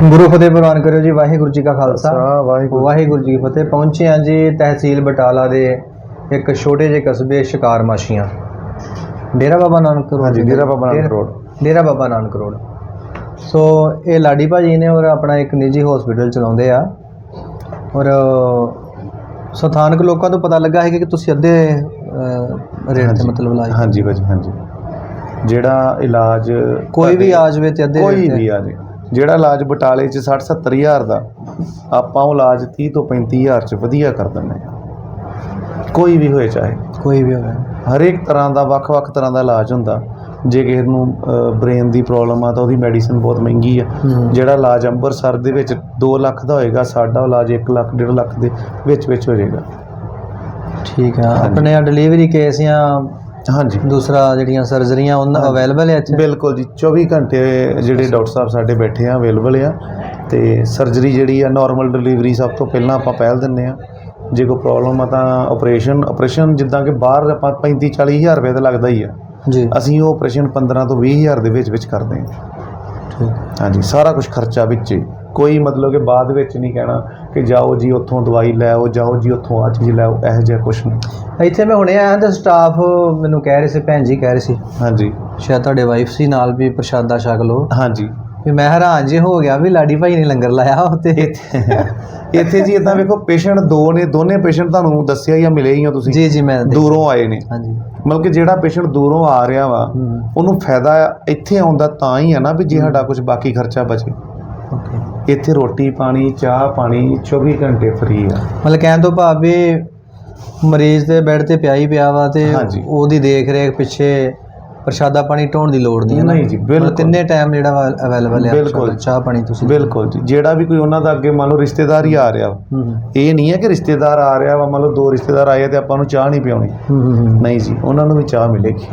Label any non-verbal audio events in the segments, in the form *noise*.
ਗੁਰੂ ਫਤਿਹ ਪ੍ਰਵਾਨ ਕਰਿਓ ਜੀ ਵਾਹਿਗੁਰੂ ਜੀ ਕਾ ਖਾਲਸਾ। ਵਾਹਿਗੁਰੂ। ਵਾਹਿਗੁਰੂ ਜੀ ਕੀ ਫਤਿਹ। ਪਹੁੰਚੇ ਹਾਂ ਜੀ ਤਹਿਸੀਲ ਬਟਾਲਾ ਦੇ ਇੱਕ ਛੋਟੇ ਜਿਹੇ ਕਸਬੇ ਸ਼ਿਕਾਰ ਮਾਸ਼ੀਆਂ ਡੇਰਾ ਬਾਬਾ ਨਾਨਕ ਰੋਡ ਹਾਂਜੀ, Dera Baba Nanak road. Dera Baba Nanak road. So ਇਹ ਲਾਡੀ ਭਾਜੀ ਨੇ ਔਰ ਆਪਣਾ ਇੱਕ ਨਿੱਜੀ ਹਸਪੀਟਲ ਚਲਾਉਂਦੇ ਆ। ਔਰ ਸਥਾਨਕ ਲੋਕਾਂ ਤੋਂ ਪਤਾ ਲੱਗਾ ਹੈ ਕਿ ਤੁਸੀਂ ਅੱਧੇ ਰੇਟ ਤੇ। ਮਤਲਬ ਇਲਾਜ ਹਾਂਜੀ ਭਾਜੀ ਹਾਂਜੀ। ਜਿਹੜਾ ਇਲਾਜ ਕੋਈ ਵੀ ਆ ਜਾਵੇ ਤੇ ਅੱਧੇ ਕੋਈ ਵੀ ਆ ਜਿਹੜਾ ਇਲਾਜ ਬਟਾਲੇ 'ਚ 60 70 ਹਜ਼ਾਰ ਦਾ ਆਪਾਂ ਉਹ ਇਲਾਜ 30 ਤੋਂ 35 ਹਜ਼ਾਰ 'ਚ ਵਧੀਆ ਕਰ ਦਿੰਦੇ ਹਾਂ। ਕੋਈ ਵੀ ਹੋਏ ਚਾਹੇ। ਕੋਈ ਵੀ ਹੋਵੇ। ਹਰੇਕ ਤਰ੍ਹਾਂ ਦਾ ਵੱਖ-ਵੱਖ ਤਰ੍ਹਾਂ ਦਾ ਇਲਾਜ ਹੁੰਦਾ। ਜੇ ਕਿਸੇ ਨੂੰ ਬ੍ਰੇਨ ਦੀ ਪ੍ਰੋਬਲਮ ਆ ਤਾਂ ਉਹਦੀ ਮੈਡੀਸਿਨ ਬਹੁਤ ਮਹਿੰਗੀ ਆ। ਜਿਹੜਾ ਇਲਾਜ ਅੰਮ੍ਰਿਤਸਰ ਦੇ ਵਿੱਚ 2 ਲੱਖ ਦਾ ਹੋਏਗਾ ਸਾਡਾ ਇਲਾਜ 1 ਲੱਖ 1.5 ਲੱਖ ਦੇ ਵਿੱਚ ਵਿੱਚ ਹੋ ਜਾਏਗਾ। ਠੀਕ ਆ। ਆਪਣੇ ਆ ਡਿਲੀਵਰੀ ਕੇਸ ਜਾਂ ਹਾਂਜੀ। ਦੂਸਰਾ ਜਿਹੜੀਆਂ ਸਰਜਰੀਆਂ ਉਹਨਾਂ। ਅਵੇਲੇਬਲ ਹੈ ਇੱਥੇ? ਬਿਲਕੁਲ ਜੀ 24 ਘੰਟੇ ਜਿਹੜੇ ਡਾਕਟਰ ਸਾਹਿਬ ਸਾਡੇ ਬੈਠੇ ਆ ਅਵੇਲੇਬਲ ਆ। ਤੇ ਸਰਜਰੀ ਜਿਹੜੀ ਆ ਨਾਰਮਲ ਡਿਲੀਵਰੀ ਸਭ ਤੋਂ ਪਹਿਲਾਂ ਆਪਾਂ ਪਹਿਲ ਦਿੰਨੇ ਆ। ਜੇ ਕੋਈ ਪ੍ਰੋਬਲਮ ਆ ਤਾਂ ਆਪਰੇਸ਼ਨ ਆਪਰੇਸ਼ਨ ਜਿੱਦਾਂ ਕਿ ਬਾਹਰ ਆਪਾਂ 35 40 ਹਜ਼ਾਰ ਰੁਪਏ ਦਾ ਲੱਗਦਾ ਹੀ ਆ। ਜੀ। ਅਸੀਂ ਉਹ ਆਪਰੇਸ਼ਨ 15 ਤੋਂ 20 ਹਜ਼ਾਰ ਦੇ ਵਿੱਚ ਵਿੱਚ ਕਰਦੇ ਹਾਂ ਠੀਕ। ਹਾਂਜੀ ਸਾਰਾ ਕੁਝ ਖਰਚਾ ਵਿੱਚ ਹੀ। ਕੋਈ ਮਤਲਬ ਕਿ ਬਾਅਦ ਵਿੱਚ ਨਹੀਂ ਕਹਿਣਾ ਕਿ ਜਾਓ ਜੀ ਉੱਥੋਂ ਦਵਾਈ ਲੈ ਆਓ ਜਾਓ ਜੀ ਉੱਥੋਂ ਆ ਚੀਜ਼ ਲੈ ਆਓ ਇਹੋ ਜਿਹਾ ਕੁਝ ਨਹੀਂ। ਇੱਥੇ ਮੈਂ ਹੁਣੇ ਆਇਆ ਤੇ ਸਟਾਫ ਮੈਨੂੰ ਕਹਿ ਰਹੇ ਸੀ ਭੈਣ ਜੀ ਕਹਿ ਰਹੇ ਸੀ ਹਾਂਜੀ। ਸ਼ਾਇਦ ਤੁਹਾਡੇ ਵਾਈਫ ਸੀ ਨਾਲ ਵੀ ਪ੍ਰਸ਼ਾਦਾ ਛਕ ਲਓ। ਹਾਂਜੀ। ਵੀ ਮੈਂ ਹੈਰਾਨ ਜੇ ਹੋ ਗਿਆ ਵੀ ਲਾਡੀ ਭਾਈ ਨੇ ਲੰਗਰ ਲਾਇਆ ਉੱਤੇ ਇੱਥੇ ਜੀ ਇਦਾਂ ਵੇਖੋ ਪੇਸ਼ੈਂਟ ਦੋ ਨੇ ਦੋਨੇ ਪੇਸ਼ੈਂਟ ਤੁਹਾਨੂੰ ਦੱਸਿਆ ਹੀ ਆ ਮਿਲੇ ਹੀ ਆ ਤੁਸੀਂ। ਜੀ ਜੀ ਮੈਂ ਦੂਰੋਂ ਆਏ ਨੇ। ਹਾਂਜੀ। ਮਤਲਬ ਕਿ ਜਿਹੜਾ ਪੇਸ਼ੈਂਟ ਦੂਰੋਂ ਆ ਰਿਹਾ ਵਾ ਹੂੰ। ਉਹਨੂੰ ਫਾਇਦਾ ਇੱਥੇ ਆਉਂਦਾ ਤਾਂ ਹੀ ਆ ਨਾ ਵੀ ਜੇ ਸਾਡਾ ਕੁਝ ਬਾਕੀ ਖਰਚਾ ਬਚੇ। ਓਕੇ ਇੱਥੇ ਰੋਟੀ ਪਾਣੀ ਚਾਹ ਪਾਣੀ 24 ਘੰਟੇ ਫ੍ਰੀ ਆ। ਮਤਲਬ ਕਹਿਣ ਤੋਂ ਭਾਵ ਵੀ ਮਰੀਜ਼ ਦੇ ਬੈੱਡ ਤੇ ਪਿਆ ਹੀ ਪਿਆ ਵਾ ਤੇ ਹਾਂਜੀ। ਉਹਦੀ ਦੇਖ ਰੇਖ ਪਿੱਛੇ ਪ੍ਰਸ਼ਾਦਾ ਪਾਣੀ ਢੋਣ ਦੀ ਲੋੜ ਨਹੀਂ ਹੈ ਨਾ। ਨਹੀਂ ਜੀ, ਮਤਲਬ ਬਿਲਕੁਲ। ਤਿੰਨੇ ਟਾਈਮ ਜਿਹੜਾ ਅਵੇਲੇਬਲ ਹੈ ਬਿਲਕੁਲ। ਪ੍ਰਸ਼ਾਦਾ, ਚਾਹ ਪਾਣੀ ਤੁਸੀਂ ਬਿਲਕੁਲ ਜੀ। ਜਿਹੜਾ ਵੀ ਕੋਈ ਉਹਨਾਂ ਦਾ ਅੱਗੇ ਮੰਨ ਲਓ ਰਿਸ਼ਤੇਦਾਰ ਹੀ ਆ ਰਿਹਾ ਵਾ। ਹੂੰ ਇਹ ਨਹੀਂ ਹੈ ਕਿ ਰਿਸ਼ਤੇਦਾਰ ਆ ਰਿਹਾ ਵਾ ਮੰਨ ਲਓ ਦੋ ਰਿਸ਼ਤੇਦਾਰ ਆਏ ਆ ਤੇ ਆਪਾਂ ਨੂੰ ਚਾਹ ਨਹੀਂ ਹੂੰ, ਹੂੰ। ਨਹੀਂ ਜੀ ਉਹਨਾਂ ਨੂੰ ਵੀ ਚਾਹ ਮਿਲੇਗੀ।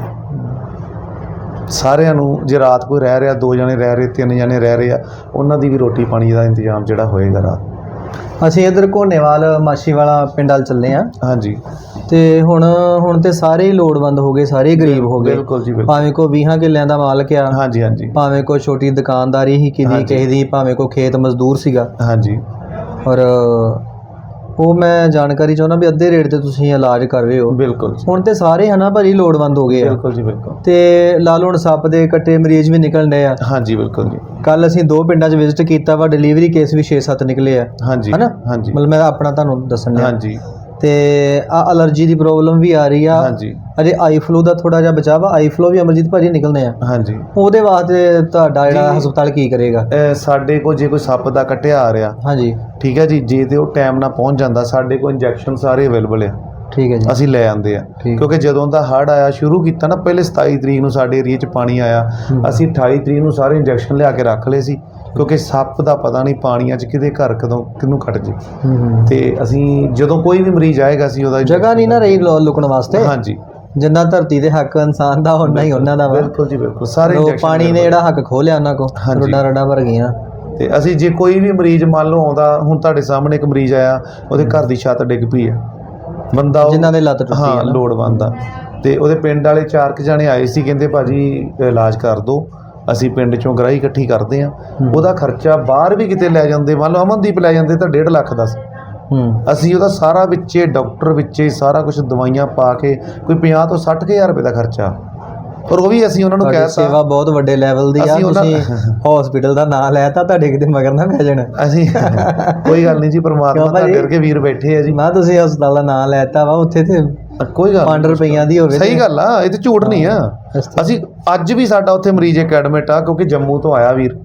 ਸਾਰਿਆਂ ਨੂੰ ਜੇ ਰਾਤ ਕੋਈ ਰਹਿ ਰਿਹਾ ਦੋ ਜਣੇ ਰਹਿ ਰਹੇ ਤਿੰਨ ਜਣੇ ਰਹਿ ਰਹੇ ਆ ਉਹਨਾਂ ਦੀ ਵੀ ਰੋਟੀ ਪਾਣੀ ਦਾ ਇੰਤਜ਼ਾਮ ਜਿਹੜਾ ਹੋਏਗਾ ਰਾਤ। ਅਸੀਂ ਇਧਰ ਘੋਨੇਵਾਲ ਮਾਛੀ ਵਾਲਾ ਪਿੰਡ ਵੱਲ ਚੱਲੇ ਆ ਹਾਂਜੀ। ਤੇ ਹੁਣ ਹੁਣ ਤੇ ਸਾਰੇ ਹੀ ਲੋੜਵੰਦ ਹੋ ਗਏ ਸਾਰੇ ਹੀ ਗਰੀਬ ਹੋ ਗਏ। ਬਿਲਕੁਲ ਜੀ ਬਿਲਕੁਲ। ਭਾਵੇਂ ਕੋ 20 ਕਿੱਲਿਆਂ ਦਾ ਮਾਲਕ ਆ ਹਾਂਜੀ ਹਾਂਜੀ। ਭਾਵੇਂ ਕੋ ਛੋਟੀ ਦੁਕਾਨਦਾਰੀ ਹੀ ਕਿਦੀ। ਕਿਸੇ ਦੀ ਭਾਵੇਂ ਕੋ ਖੇਤ ਮਜ਼ਦੂਰ ਸੀਗਾ। ਹਾਂਜੀ। ਔਰ ਉਹ ਮੈਂ ਜਾਣਕਾਰੀ ਚਾਹੁੰਦਾ ਵੀ ਅੱਧੇ ਰੇਟ ਤੇ ਤੁਸੀਂ ਇਲਾਜ ਕਰ ਰਹੇ ਹੋ। ਬਿਲਕੁਲ ਹੁਣ ਤੇ ਸਾਰੇ ਹਨਾ ਭਾਜੀ ਲੋੜਵੰਦ ਹੋ ਗਏ ਆ। ਬਿਲਕੁਲ ਜੀ ਬਿਲਕੁਲ। ਤੇ ਲਾ ਲਓ ਹੁਣ ਸੱਪ ਦੇ ਕੱਟੇ ਮਰੀਜ਼ ਵੀ ਨਿਕਲਣ ਆ। ਹਾਂਜੀ ਬਿਲਕੁਲ ਜੀ। ਕੱਲ ਅਸੀਂ ਦੋ ਪਿੰਡਾਂ 'ਚ ਵਿਜ਼ਿਟ ਕੀਤਾ ਵਾ ਡਿਲੀਵਰੀ ਕੇਸ ਵੀ 6-7 ਨਿਕਲੇ ਆ। ਹਾਂਜੀ ਹਨਾ? ਹਾਂਜੀ। ਮਤਲਬ ਮੈਂ ਆਪਣਾ ਤੁਹਾਨੂੰ ਦੱਸਣ ਹਾਂਜੀ। ਤੇ ਆ ਅਲਰਜੀ ਦੀ ਪ੍ਰੋਬਲਮ ਵੀ ਆ ਰਹੀ ਆ। ਹਾਂਜੀ। ਅਜੇ ਆਈ ਫਲੂ ਦਾ ਥੋੜਾ ਜਿਹਾ ਬਚਾਅ ਵਾ। ਆਈ ਫਲੂ ਵੀ ਅਮਰਜੀਤ ਭਾਜੀ ਨਿਕਲਨੇ ਆ। ਹਾਂਜੀ। ਉਹਦੇ ਵਾਸਤੇ ਤੁਹਾਡਾ ਜਿਹੜਾ। ਹਸਪਤਾਲ ਕੀ ਕਰੇਗਾ? ਸਾਡੇ ਕੋਲ ਜੇ ਕੋਈ ਸੱਪ ਦਾ ਕੱਟਿਆ ਆ ਰਿਹਾ ਹਾਂਜੀ। ਠੀਕ ਹੈ ਜੀ ਜੇ ਤੇ ਉਹ ਟਾਈਮ ਨਾਲ ਪਹੁੰਚ ਜਾਂਦਾ ਸਾਡੇ ਕੋਲ ਇੰਜੈਕਸ਼ਨ ਸਾਰੇ ਅਵੇਲੇਬਲ ਆ। ਠੀਕ ਹੈ ਜੀ। ਅਸੀਂ ਲੈ ਆਂਦੇ ਆ। ਕਿਉਂਕਿ ਜਦੋਂ ਦਾ ਹੜ੍ਹ ਆਇਆ ਸ਼ੁਰੂ ਕੀਤਾ ਨਾ ਪਹਿਲੇ 27 ਤਰੀਕ ਨੂੰ ਸਾਡੇ ਏਰੀਆ 'ਚ ਪਾਣੀ ਆਇਆ। ਅਸੀਂ 28 ਤਰੀਕ ਨੂੰ ਸਾਰੇ ਇੰਜੈਕਸ਼ਨ ਲਿਆ ਕੇ ਰੱਖ ਲਏ ਸੀ। ਕਿਉਂਕਿ ਸੱਪ ਦਾ ਪਤਾ ਨਹੀਂ ਪਾਣੀਆਂ 'ਚ ਕਿਹਦੇ ਘਰ ਕਦੋਂ ਕਿਹਨੂੰ ਕੱਟ ਜੇ। ਤੇ ਅਸੀਂ ਜਦੋਂ ਕੋਈ ਵੀ ਮਰੀਜ਼ ਆਏਗਾ ਅਸੀਂ ਉਹਦਾ ਜਗ੍ਹਾ ਨਹੀਂ ਨਾ ਰਹੀ ਲੁਕਣ ਵਾਸਤੇ? ਹਾਂਜੀ। ਜਿੰਨਾ ਧਰਤੀ ਦੇ ਹੱਕ ਇਨਸਾਨ ਦਾ ਉਹਨਾਂ ਹੀ ਉਹਨਾਂ ਦਾ ਵਾ। ਬਿਲਕੁਲ ਜੀ ਬਿਲਕੁਲ। ਸਾਰੇ injection ਪਾਣੀ ਨੇ ਜਿਹੜਾ ਹੱਕ ਖੋਲਿਆ ਉਹਨਾਂ ਕੋ ਹਾਂਜੀ। ਰੋਡਾ ਰੋਡਾ ਭਰ ਗਈਆਂ ਤੇ ਅਸੀਂ ਜੇ ਕੋਈ ਵੀ ਮਰੀਜ਼ ਮੰਨ ਲਓ ਆਉਂਦਾ ਹੁਣ ਤੁਹਾਡੇ ਸਾਹਮਣੇ ਇੱਕ ਮਰੀਜ਼ ਆਇਆ ਉਹਦੇ ਘਰ ਦੀ ਛੱਤ ਡਿੱਗ ਪਈ ਹੈ ਬੰਦਾ ਉਹ- ਜਿਨ੍ਹਾਂ ਦੇ ਲੱਤ ਟੁੱਟੀ ਹਾਂ ਹੈ ਨਾ। ਲੋੜਵੰਦ ਆ। ਤੇ ਉਹਦੇ ਪਿੰਡ ਵਾਲੇ ਚਾਰ ਕੁ ਜਾਣੇ ਆਏ ਸੀ ਕਹਿੰਦੇ ਭਾਜੀ ਇਲਾਜ ਕਰ ਦਿਓ। ਅਸੀਂ ਪਿੰਡ ਚੋਂ ਗਰਾਈ ਇਕੱਠੀ ਕਰਦੇ ਆ। ਹੂੰ। ਉਹਦਾ ਖਰਚਾ ਬਾਹਰ ਵੀ ਕਿਤੇ ਲੈ ਜਾਂਦੇ ਮੰਨ ਲਓ ਅਮਨਦੀਪ ਲੈ ਜਾਂਦੇ ਤਾਂ 1.5 ਲੱਖ ਦਾ ਸੀ। ਅਸੀਂ ਉਹਦਾ ਸਾਰਾ ਵਿੱਚੇ ਡਾਕਟਰ ਵਿੱਚੇ ਸਾਰਾ ਕੁਝ ਦਵਾਈਆਂ ਪਾ ਕੇ ਕੋਈ 50 ਤੋਂ 60 ਹਜ਼ਾਰ ਰੁਪਏ ਦਾ ਖਰਚਾ। ਪਰ ਉਹ ਵੀ ਅਸੀਂ ਉਹਨਾਂ ਨੂੰ ਕਹਿਤਾ। ਸੇਵਾ ਬਹੁਤ ਵੱਡੇ ਲੈਵਲ ਦੀ ਆ ਤੁਸੀਂ ਹਸਪੀਟਲ ਦਾ ਨਾਮ ਲੈਤਾ ਤੁਹਾਡੇ ਕਿਤੇ ਮਗਰ ਨਾ ਪੈ ਜਾਣ। ਅਸੀਂ ਕੋਈ ਗੱਲ ਨਹੀਂ ਜੀ ਪਰਮਾਤਮਾ ਦਾ? ਡਰ ਕੇ ਵੀਰ ਬੈਠੇ ਆ ਜੀ। ਮੈਂ ਤੁਸੀਂ ਹਸਪਤਾਲ ਦਾ ਨਾਮ ਲੈਤਾ ਵਾ ਉੱਥੇ ਤੇ ਕੋਈ ਗੱਲ 5 ਰੁਪਈਆਂ ਦੀ ਹੋਵੇ ਸਹੀ ਗੱਲ ਆ ਇਹ ਤੇ ਝੂਠ ਨਹੀਂ ਆ। ਅਸੀਂ ਅੱਜ ਵੀ ਸਾਡਾ ਉੱਥੇ ਮਰੀਜ਼ ਇੱਕ ਐਡਮਿਟ ਆ ਕਿਉਂਕਿ ਜੰਮੂ ਤੋਂ ਆਇਆ ਵੀਰ।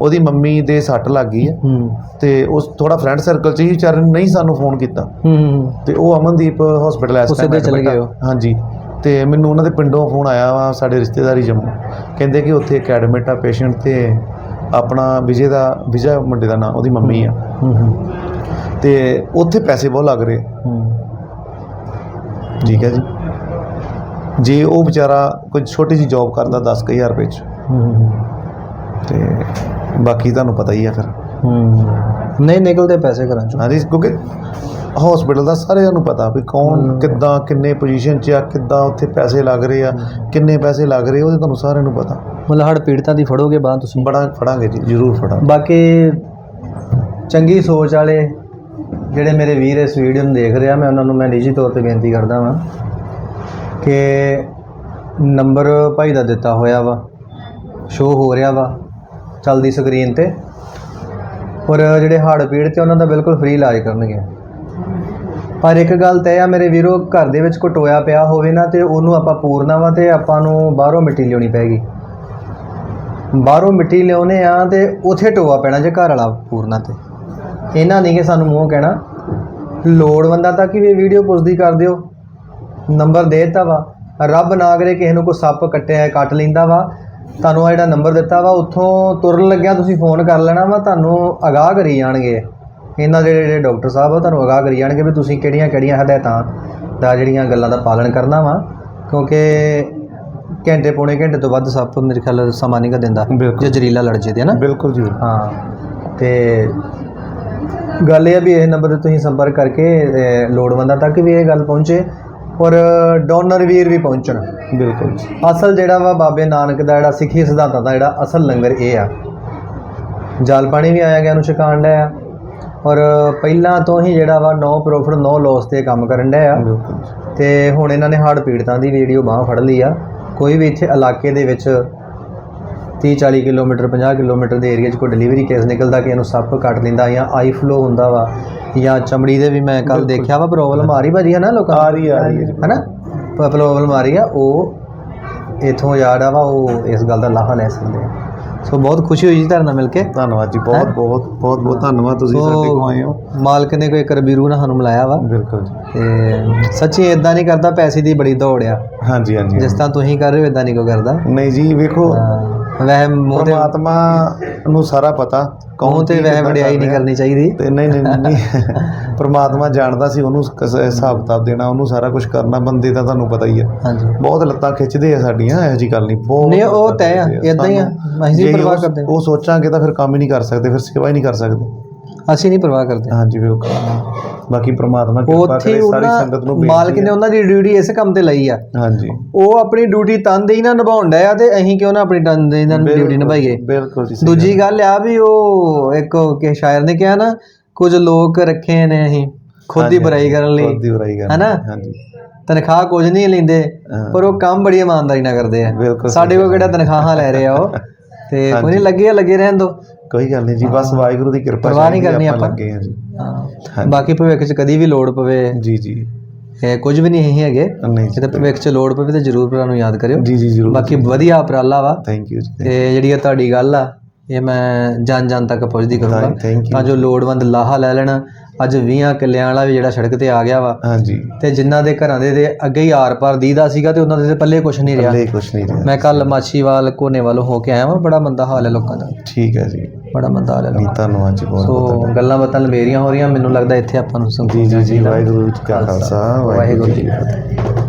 ਉਹਦੀ ਮੰਮੀ ਦੇ ਸੱਟ ਲੱਗ ਗਈ ਹੂੰ। ਤੇ ਉਸ ਥੋੜਾ ਫਰੈਂਡ ਸਰਕਲ ਚ ਹੀ ਵਿਚਾਰੇ ਨੇ ਨਹੀਂ ਸਾਨੂੰ ਫੋਨ ਕੀਤਾ। ਤੇ ਉਹ ਅਮਨਦੀਪ ਹਸਪੀਟਲ time ਸਿੱਧੇ ਚਲੇ। ਗਏ। ਹਾਂਜੀ। ਤੇ ਮੈਨੂੰ ਉਹਨਾਂ ਦੇ ਪਿੰਡੋਂ ਫੋਨ ਆਇਆ ਵਾ ਸਾਡੇ ਰਿਸ਼ਤੇਦਾਰੀ ਜੰਮੂ। ਕਹਿੰਦੇ ਕਿ ਉੱਥੇ ਇੱਕ ਐਡਮਿਟ ਆ ਪੇਸ਼ੈਂਟ ਤੇ ਆਪਣਾ ਵਿਜੇ ਦਾ ਵਿਜੇ ਮੁੰਡੇ ਦਾ ਨਾਂ ਉਹਦੀ ਮੰਮੀ ਆ। ਤੇ ਉੱਥੇ ਪੈਸੇ ਬਹੁਤ ਲੱਗ ਰਹੇ। ਠੀਕ ਹੈ ਜੀ। ਜੇ ਉਹ ਵਿਚਾਰਾ ਕੋਈ ਛੋਟੀ ਜੀ ਜੌਬ ਕਰਦਾ 10000 ਰੁਪਏ ਚ। ਤੇ ਬਾਕੀ ਤੁਹਾਨੂੰ ਪਤਾ ਹੀ ਆ ਫਿਰ। ਹੂੰ। ਨਹੀਂ ਨਿਕਲਦੇ ਪੈਸੇ ਘਰਾਂ ਚੋਂ। ਹਾਂਜੀ ਕਿਉਂਕਿ ਹਸਪੀਟਲ ਦਾ ਸਾਰਿਆਂ ਨੂੰ ਪਤਾ ਵੀ ਕੌਣ। ਕਿੱਦਾਂ ਕਿੰਨੇ ਪੋਜੀਸ਼ਨ 'ਚ ਆ ਕਿੱਦਾਂ ਉੱਥੇ ਪੈਸੇ ਲੱਗ ਰਹੇ ਆ ਕਿੰਨੇ ਪੈਸੇ ਲੱਗ ਰਹੇ ਉਹਦੇ ਤੁਹਾਨੂੰ ਸਾਰਿਆਂ ਨੂੰ ਪਤਾ। ਮਤਲਬ ਹੜ ਪੀੜਤਾਂ ਦੀ ਫੜੋਗੇ ਬਾਹ ਤੁਸੀਂ? ਬੜਾ ਫੜਾਂਗੇ ਜੀ ਜ਼ਰੂਰ ਫੜਾਂਗੇ। ਬਾਕੀ ਚੰਗੀ ਸੋਚ ਵਾਲੇ ਜਿਹੜੇ ਮੇਰੇ ਵੀਰ ਇਸ ਵੀਡੀਓ ਨੂੰ ਦੇਖ ਰਿਹਾ ਮੈਂ ਉਹਨਾਂ ਨੂੰ ਮੈਂ ਨਿੱਜੀ ਤੌਰ ਤੇ ਬੇਨਤੀ ਕਰਦਾ ਵਾਂ ਕਿ ਨੰਬਰ ਭਾਈ ਦਾ ਦਿੱਤਾ ਹੋਇਆ ਵਾ ਸ਼ੋ ਹੋ ਰਿਹਾ ਵਾ। ਚੱਲਦੀ ਸਕਰੀਨ ਤੇ। ਔਰ ਜਿਹੜੇ ਹੜ੍ਹ ਪੀੜ ਤੇ ਉਹਨਾਂ ਦਾ ਬਿਲਕੁਲ ਫ੍ਰੀ ਇਲਾਜ ਕਰਨਗੇ। ਪਰ ਇੱਕ ਗੱਲ ਤੈਅ ਆ, ਮੇਰੇ ਵੀਰੋ, ਘਰ ਦੇ ਵਿੱਚ ਕੋਈ ਟੋਇਆ ਪਿਆ ਹੋਵੇ ਨਾ ਤੇ ਉਹਨੂੰ ਆਪਾਂ ਪੂਰਨਾ ਵਾ ਤੇ ਆਪਾਂ ਨੂੰ ਬਾਹਰੋਂ ਮਿੱਟੀ ਲਿਆਉਣੀ ਪੈਗੀ ਬਾਹਰੋਂ ਮਿੱਟੀ ਲਿਆਉਨੇ ਆ ਤੇ ਉਥੇ ਟੋਆ ਪੈਣਾ ਜੇ ਘਰ ਵਾਲਾ ਪੂਰਨਾ ਤੇ। ਇਹਨਾਂ ਨਹੀਂ ਕਿ ਸਾਨੂੰ ਮੂੰਹ ਕਹਿਣਾ। ਲੋੜਵੰਦਾਂ ਤੱਕ ਵੀ ਇਹ ਵੀਡੀਓ ਪੁੱਛਦੀ ਕਰ ਦਿਓ। ਨੰਬਰ ਦੇ ਦਿੱਤਾ ਵਾ। ਰੱਬ ਨਾ ਕਰੇ ਕਿਸੇ ਨੂੰ ਕੋਈ ਸੱਪ ਕੱਟਿਆ, ਕੱਟ ਲੈਂਦਾ ਵਾ। ਤੁਹਾਨੂੰ ਆ ਜਿਹੜਾ ਨੰਬਰ ਦਿੱਤਾ ਵਾ ਉੱਥੋਂ ਤੁਰਨ ਲੱਗਿਆ ਤੁਸੀਂ ਫੋਨ ਕਰ ਲੈਣਾ ਵਾ ਤੁਹਾਨੂੰ ਅਗਾਹ ਕਰੀ ਜਾਣਗੇ ਇਹਨਾਂ ਦੇ ਜਿਹੜੇ ਡਾਕਟਰ ਸਾਹਿਬ ਆ ਤੁਹਾਨੂੰ ਅਗਾਹ ਕਰੀ ਜਾਣਗੇ ਵੀ ਤੁਸੀਂ ਕਿਹੜੀਆਂ ਕਿਹੜੀਆਂ ਹਦਾਇਤਾਂ ਦਾ ਜਿਹੜੀਆਂ ਗੱਲਾਂ ਦਾ ਪਾਲਣ ਕਰਨਾ ਵਾ ਕਿਉਂਕਿ ਘੰਟੇ ਪੌਣੇ ਘੰਟੇ ਤੋਂ ਵੱਧ ਸੱਪ ਮੇਰੇ ਖਿਆਲ ਸਮਾਂ ਨਹੀਂ ਦਿੰਦਾ। ਜੇ ਜ਼ਰੀਲਾ ਲੜ ਜੇ ਤੇ ਨਾ ਬਿਲਕੁਲ ਜੀ। ਹਾਂ ਤੇ ਗੱਲ ਇਹ ਆ ਵੀ ਇਹ ਨੰਬਰ ਤੇ ਤੁਸੀਂ ਸੰਪਰਕ ਕਰਕੇ ਲੋੜਵੰਦਾਂ ਤੱਕ ਵੀ ਇਹ ਗੱਲ ਪਹੁੰਚੇ ਔਰ ਡੋਨਰ ਵੀਰ ਵੀ ਪਹੁੰਚਣ। ਬਿਲਕੁਲ। ਅਸਲ ਜਿਹੜਾ ਵਾ ਬਾਬੇ ਨਾਨਕ ਦਾ ਜਿਹੜਾ ਸਿੱਖੀ ਸਿਧਾਂਤਾਂ ਦਾ ਜਿਹੜਾ ਅਸਲ ਲੰਗਰ ਇਹ ਆ। ਜਲ ਪਾਣੀ ਵੀ ਆਇਆ ਗਿਆ ਨੂੰ ਛਕਾਣ ਆ। ਔਰ ਪਹਿਲਾਂ ਤੋਂ ਹੀ ਜਿਹੜਾ ਵਾ ਨੋ ਪ੍ਰੋਫਿਟ ਨੋ ਲਾਸ ਤੇ ਕੰਮ ਕਰਨ ਡਿਆ ਆ। ਤੇ ਹੁਣ ਇਹਨਾਂ ਨੇ ਹੜ੍ਹ ਪੀੜਤਾਂ ਦੀ ਵੀਡੀਓ ਬਾਹ ਫੜ ਲਈ ਆ। ਕੋਈ ਵੀ ਇੱਥੇ ਇਲਾਕੇ ਦੇ ਵਿੱਚ 30 40 ਕਿਲੋਮੀਟਰ 50 ਕਿਲੋਮੀਟਰ ਦੇ ਏਰੀਆ 'ਚ ਕੋਈ ਡਿਲੀਵਰੀ ਕੇਸ ਨਿਕਲਦਾ ਕਿ ਇਹਨੂੰ ਸੱਪ ਕੱਟ ਲੈਂਦਾ ਜਾਂ ਆਈ ਫਲੋ ਹੁੰਦਾ ਵਾ ਜਾਂ ਚਮੜੀ ਦੇ ਵੀ ਮੈਂ ਕੱਲ ਦੇਖਿਆ ਵਾ ਪ੍ਰੋਬਲਮ ਆ ਰਹੀ ਭਾਜੀ ਹੈ ਨਾ? ਲੋਕਾਂ ਆ ਰਹੀ ਆ ਰਹੀ ਹੈ ਨਾ ਪ੍ਰੋਬਲਮ ਆ ਰਹੀ ਆ ਉਹ ਇਥੋਂ ਜਿਹੜਾ ਵਾ ਉਹ ਇਸ ਗੱਲ ਦਾ ਲਾਹਾ ਲੈ ਸਕਦੇ ਆ। ਸੋ ਬਹੁਤ ਖੁਸ਼ੀ ਹੋਈ ਜੀ ਤੁਹਾਡੇ ਨਾਲ ਮਿਲ ਕੇ। ਧੰਨਵਾਦ ਜੀ ਬਹੁਤ ਬਹੁਤ ਬਹੁਤ ਬਹੁਤ ਧੰਨਵਾਦ ਤੁਸੀਂ ਸਾਡੇ ਕੋਲ ਆਏ ਹੋ। ਮਾਲਕ ਨੇ ਕੋਈ ਕਰਬੀਰੂ ਨਾਲ ਸਾਨੂੰ ਮਿਲਾਇਆ ਵਾ। ਬਿਲਕੁਲ ਜੀ। ਤੇ ਸੱਚੀ ਇਦਾਂ ਨਹੀਂ ਕਰਦਾ ਪੈਸੇ ਦੀ ਬੜੀ ਦੌੜ ਆ। ਹਾਂਜੀ ਹਾਂਜੀ ਜਿਸ ਤਰ੍ਹਾਂ ਤੁਸੀਂ ਕਰ ਰਹੇ ਹੋ ਇਦਾਂ ਨਹੀਂ ਕੋ ਕਰਦਾ। ਨਹੀਂ ਜੀ ਵੇਖੋ ਹਾਂ, ਵੈਸੇ ਮੂੰਹ ਤੇ ਪਰਮਾਤਮਾ ਨੂੰ ਸਾਰਾ ਪਤਾ ਮੂੰਹ ਤੇ ਕਿੱਦਾਂ ਵਡਿਆਈ ਨਹੀਂ। ਕਰਨੀ ਚਾਹੀਦੀ। ਤੇ ਨਹੀਂ ਨਹੀਂ ਨਹੀਂ, *laughs* ਪਰਮਾਤਮਾ ਜਾਣਦਾ ਸੀ ਉਹਨੂੰ ਹਿਸਾਬ ਕਿਤਾਬ ਦੇਣਾ ਉਹਨੂੰ ਸਾਰਾ ਕੁਝ ਕਰਨਾ ਬੰਦੇ ਦਾ ਤੁਹਾਨੂੰ ਪਤਾ ਹੀ ਆ। ਹਾਂਜੀ। ਬਹੁਤ ਲੱਤਾਂ ਖਿੱਚਦੇ ਆ ਸਾਡੀਆਂ ਇਹੋ ਜੀ ਗੱਲ ਨਹੀਂ ਬਹੁਤ ਨਹੀਂ, ਉਹ ਤੈਅ ਆ, ਏਦਾਂ ਹੀ ਆ, ਅਸੀਂ ਪਰਵਾਹ ਕਰਦੇ। ਉਹ ਸੋਚਾਂਗੇ ਤਾਂ ਫਿਰ ਕੰਮ ਹੀ ਨਹੀਂ ਕਰ ਸਕਦੇ ਫਿਰ ਸੇਵਾ ਹੀ ਨਹੀਂ ਕਰ ਸਕਦੇ। ਅਸੀਂ ਨਹੀਂ ਪਰਵਾਹ ਕਰਦੇ। ਹਾਂਜੀ ਬਿਲਕੁਲ ਬਾਕੀ ਪ੍ਰਮਾਤਮਾ ਕਿਰਪਾ ਕਰੇ ਸਾਰੀ ਸੰਗਤ ਨੂੰ ਮਾਲਕ ਨੇ ਉਹਨਾਂ ਦੀ ਡਿਊਟੀ ਇਸ ਕੰਮ ਤੇ ਲਈ ਆ। ਹਾਂਜੀ। ਉਹ ਆਪਣੀ ਡਿਊਟੀ ਤਨਦੇਹੀ ਨਾਲ ਨਿਭਾਉਣ ਡਿਆ ਤੇ ਅਸੀਂ ਕਿਉਂ ਨਾ ਆਪਣੀ ਤਨਦੇਹੀ ਨਾਲ ਡਿਊਟੀ ਨਿਭਾਈਏ। ਬਿਲਕੁਲ ਜੀ ਦੂਜੀ ਗੱਲ ਆ ਵੀ ਉਹ ਇੱਕ ਕਿ ਸ਼ਾਇਰ ਨੇ ਕਿਹਾ ਨਾ ਕੁਝ ਲੋਕ ਰੱਖੇ ਨੇ ਅਸੀਂ ਖੁਦ ਦੀ ਬੁਰਾਈ ਕਰਨ ਲਈ। ਖੁਦ ਦੀ ਬੁਰਾਈ ਕਰਨ ਹੈਨਾ? ਹਾਂਜੀ। ਤਨਖਾਹ ਕੁਝ ਨਹੀਂ ਲੈਂਦੇ। ਪਰ ਉਹ ਕੰਮ ਬੜੀ ਇਮਾਨਦਾਰੀ ਨਾਲ ਕਰਦੇ ਆ। ਸਾਡੇ ਕੋਲ ਕਿਹੜਾ ਤਨਖਾਹਾਂ ਲੈ ਰਹੇ ਆ ਉਹ? *laughs* ਤੇ ਕੋਈ ਨਹੀਂ ਲੱਗੇ ਆ, ਲੱਗੇ ਰਹਿਣ ਦੋ। ਕੋਈ ਗੱਲ ਨਹੀਂ ਜੀ ਬਸ ਵਾਹਿਗੁਰੂ ਦੀ ਕਿਰਪਾ ਪਰਵਾਹ ਨਹੀਂ ਕਰਨੀ ਆਪਾਂ। ਲੱਗੇ ਹਾਂ ਜੀ। ਹਾਂ। ਬਾਕੀ ਭਵਿੱਖ 'ਚ ਕਦੀ ਵੀ ਲੋੜ ਪਵੇ। ਜੀ ਜੀ। ਇਹ ਕੁਝ ਵੀ ਨਹੀਂ ਹੈਗੇ। ਨਹੀਂ ਜੀ। ਜਦੋਂ ਭਵਿੱਖ 'ਚ ਲੋੜ ਪਵੇ ਤੇ ਜ਼ਰੂਰ ਭਰਾ ਨੂੰ ਯਾਦ ਕਰਿਓ। ਜੀ ਜੀ ਜ਼ਰੂਰ। ਬਾਕੀ ਵਧੀਆ ਉਪਰਾਲਾ ਵਾ। ਥੈਂਕ ਯੂ ਜੀ ਤੇ ਜਿਹੜੀ ਇਹ ਤੁਹਾਡੀ ਗੱਲ ਆ ਇਹ ਮੈਂ ਜਨ ਜਨ ਤੱਕ ਪਹੁੰਚਦੀ ਕਰੂੰਗਾ। ਤਾਂ ਜੋ ਲੋੜਵੰਦ ਲਾਹਾ ਲੈ ਲੈਣ। ਅੱਜ 20 ਕਿੱਲਿਆਂ ਵਾਲਾ ਵੀ ਜਿਹੜਾ ਸੜਕ ਤੇ ਆ ਗਿਆ ਵਾ। ਹਾਂਜੀ। ਤੇ ਜਿਨ੍ਹਾਂ ਦੇ ਘਰਾਂ ਦੇ ਤੇ ਅੱਗੇ ਹੀ ਆਰ ਪਾਰ ਦੀਦਾ ਸੀਗਾ ਤੇ ਉਹਨਾਂ ਦੇ ਤੇ ਪੱਲੇ ਕੁਝ ਨਹੀਂ ਰਿਹਾ। ਲੈ ਕੁਛ ਨਹੀਂ ਰਿਹਾ। ਮੈਂ ਕੱਲ ਮਾਛੀਵਾਲ ਕੋਨੇ ਵੱਲੋਂ ਹੋ ਕੇ ਆਇਆ ਵਾਂ ਬੜਾ ਮੰਦਾ ਹਾਲ ਹੈ ਲੋਕਾਂ ਦਾ। ਠੀਕ ਹੈ ਜੀ। ਬੜਾ ਮੰਦਾ ਹਾਲ ਹੈ ਲੋਕਾਂ ਧੰਨਵਾਦ ਜੀ ਬਹੁਤ ਦਾ। ਸੋ ਗੱਲਾਂ ਬਾਤਾਂ ਲੰਬੇਰੀਆਂ ਹੋ ਰਹੀਆਂ ਮੈਨੂੰ ਲੱਗਦਾ ਇੱਥੇ ਆਪਾਂ ਨੂੰ ਸੰਕੋਚ ਜੀ ਜੀ ਵਾਹਿਗੁਰੂ ਜੀ ਕਾ ਖਾਲਸਾ ਵਾਹਿਗੁਰੂ ਜੀ ਕੀ ਫਤਿਹ।